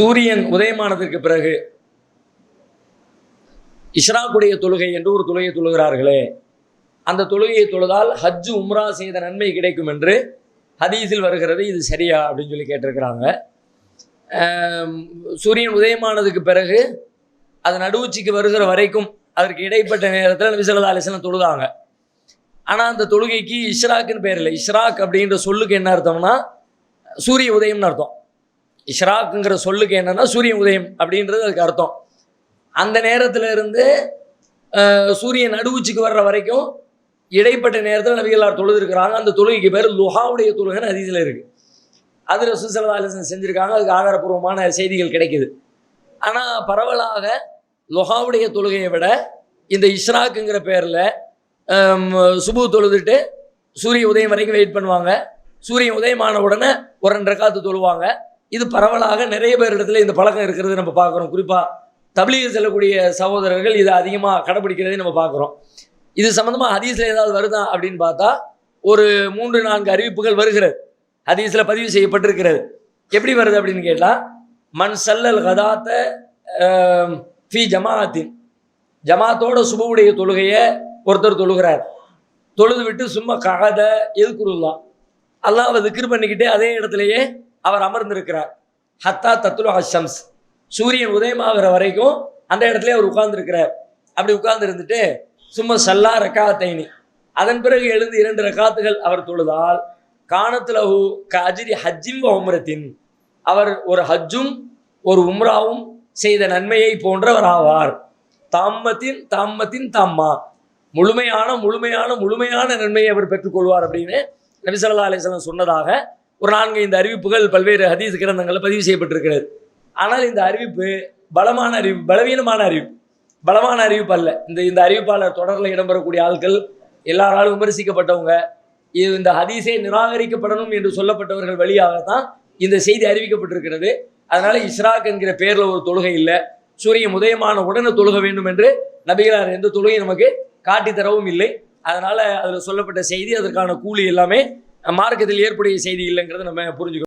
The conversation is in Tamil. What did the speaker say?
சூரியன் உதயமானதற்கு பிறகு இஷ்ராக்குடைய தொழுகை என்று ஒரு தொழுகை தொழுகிறார்களே. அந்த தொழுகையை தொழுதால் ஹஜ்ஜு உம்ரா செய்த நன்மை கிடைக்கும் என்று ஹதீஸில் வருகிறது. இது சரியா அப்படின்னு சொல்லி கேட்டிருக்கிறாங்க. சூரியன் உதயமானதுக்கு பிறகு அது நடுவுச்சிக்கு வருகிற வரைக்கும் அதற்கு இடைப்பட்ட நேரத்தில் நபி ஸல்லல்லாஹு தொழுதாங்க. ஆனால் அந்த தொழுகைக்கு இஷ்ராக்குன்னு பேர் இல்லை. இஷ்ராக் அப்படின்ற சொல்லுக்கு என்ன அர்த்தம்னா சூரிய உதயம்னு அர்த்தம். இஷ்ராக்குங்கிற சொல்லுக்கு என்னென்னா சூரிய உதயம் அப்படின்றது அதுக்கு அர்த்தம். அந்த நேரத்தில் இருந்து சூரியன் நடுவுச்சிக்கு வர்ற வரைக்கும் இடைப்பட்ட நேரத்தில் நபிகளார் தொழுதுருக்கிறாங்க. அந்த தொழுகைக்கு பேர் லுஹாவுடைய தொழுகைன்னு அதிசயில் இருக்குது அது ரசூசல்லா அலிசன் செஞ்சுருக்காங்க. அதுக்கு ஆதாரப்பூர்வமான செய்திகள் கிடைக்குது. ஆனால் பரவலாக லுஹாவுடைய தொழுகையை விட இந்த இஷ்ராக்குங்கிற பேரில் சுபு தொழுதுட்டு சூரிய உதயம் வரைக்கும் வெயிட் பண்ணுவாங்க. சூரியன் உதயமான உடனே ஒரு ரெண்டு காத்து தொழுவாங்க. இது பரவலாக நிறைய பேர் இடத்துல இந்த பழக்கம் இருக்கிறது நம்ம பார்க்குறோம். குறிப்பாக தபிலீக செல்லக்கூடிய சகோதரர்கள் இதை அதிகமாக கடைபிடிக்கிறதை நம்ம பார்க்குறோம். இது சம்மந்தமாக ஹதீஸில் ஏதாவது வருதா அப்படின்னு பார்த்தா ஒரு மூன்று நான்கு அறிவிப்புகள் வருகிறது. ஹதீஸில் பதிவு செய்யப்பட்டிருக்கிறது. எப்படி வருது அப்படின்னு கேட்டால் மண் சல்லல் கதாத்த ஃபி ஜமாஅத்தின். ஜமாத்தோட சுபவுடைய தொழுகையை ஒருத்தர் தொழுகிறார். தொழுது விட்டு சும்மா ககத எதுக்குருல்லா. அல்லாஹ் திக்ரு பண்ணிக்கிட்டே அதே இடத்துலையே அவர் அமர்ந்திருக்கிறார். ஹத்தா தத்துலு ஹஷம்ஸ் சூரியன் உதயமாகிற வரைக்கும் அந்த இடத்துல அவர் உட்கார்ந்துருக்கிறார். அப்படி உட்கார்ந்து இருந்துட்டு சும்மா சல்லா ரக்காத்தைனி. அதன் பிறகு எழுந்து இரண்டு ரக்காத்துகள் அவர் தொழுதால் காணத்துலஹு கஜிரி ஹஜ்ஜிம் உம்ரத்தின். அவர் ஒரு ஹஜ்ஜும் ஒரு உம்ராவும் செய்த நன்மையை போன்றவர் ஆவார். தாம்மத்தின் தாம்மத்தின் தாம்மா. முழுமையான முழுமையான முழுமையான நன்மையை அவர் பெற்றுக்கொள்வார் அப்படின்னு நபிசல்லா அலிஸ்லாம் சொன்னதாக ஒரு நான்கு இந்த அறிவிப்புகள் பல்வேறு ஹதீஸ் கிரந்தங்களில் பதிவு செய்யப்பட்டிருக்கிறது. ஆனால் இந்த அறிவிப்பு பலமான அறிவிப்பு பலவீனமான அறிவிப்பு. பலமான அறிவிப்பு அல்ல. இந்த இந்த அறிவிப்பாளர் தொடரில் இடம்பெறக்கூடிய ஆட்கள் எல்லாராலும் விமர்சிக்கப்பட்டவங்க இது இந்த ஹதீஸே நிராகரிக்கப்படணும் என்று சொல்லப்பட்டவர்கள் வழியாகத்தான் இந்த செய்தி அறிவிக்கப்பட்டிருக்கிறது. அதனால் இஸ்ராக் என்கிற பேரில் ஒரு தொழுகை இல்லை. சூரியன் உதயமான உடனே தொழுக வேண்டும் என்று நபிகளார் எந்த தொழுகையும் நமக்கு காட்டி தரவும் இல்லை. அதனால் அதில் சொல்லப்பட்ட செய்தி அதற்கான கூலி எல்லாமே மார்க்கத்தில் ஏற்புடைய செய்தி இல்லைங்கிறத நம்ம புரிஞ்சுக்கணும்.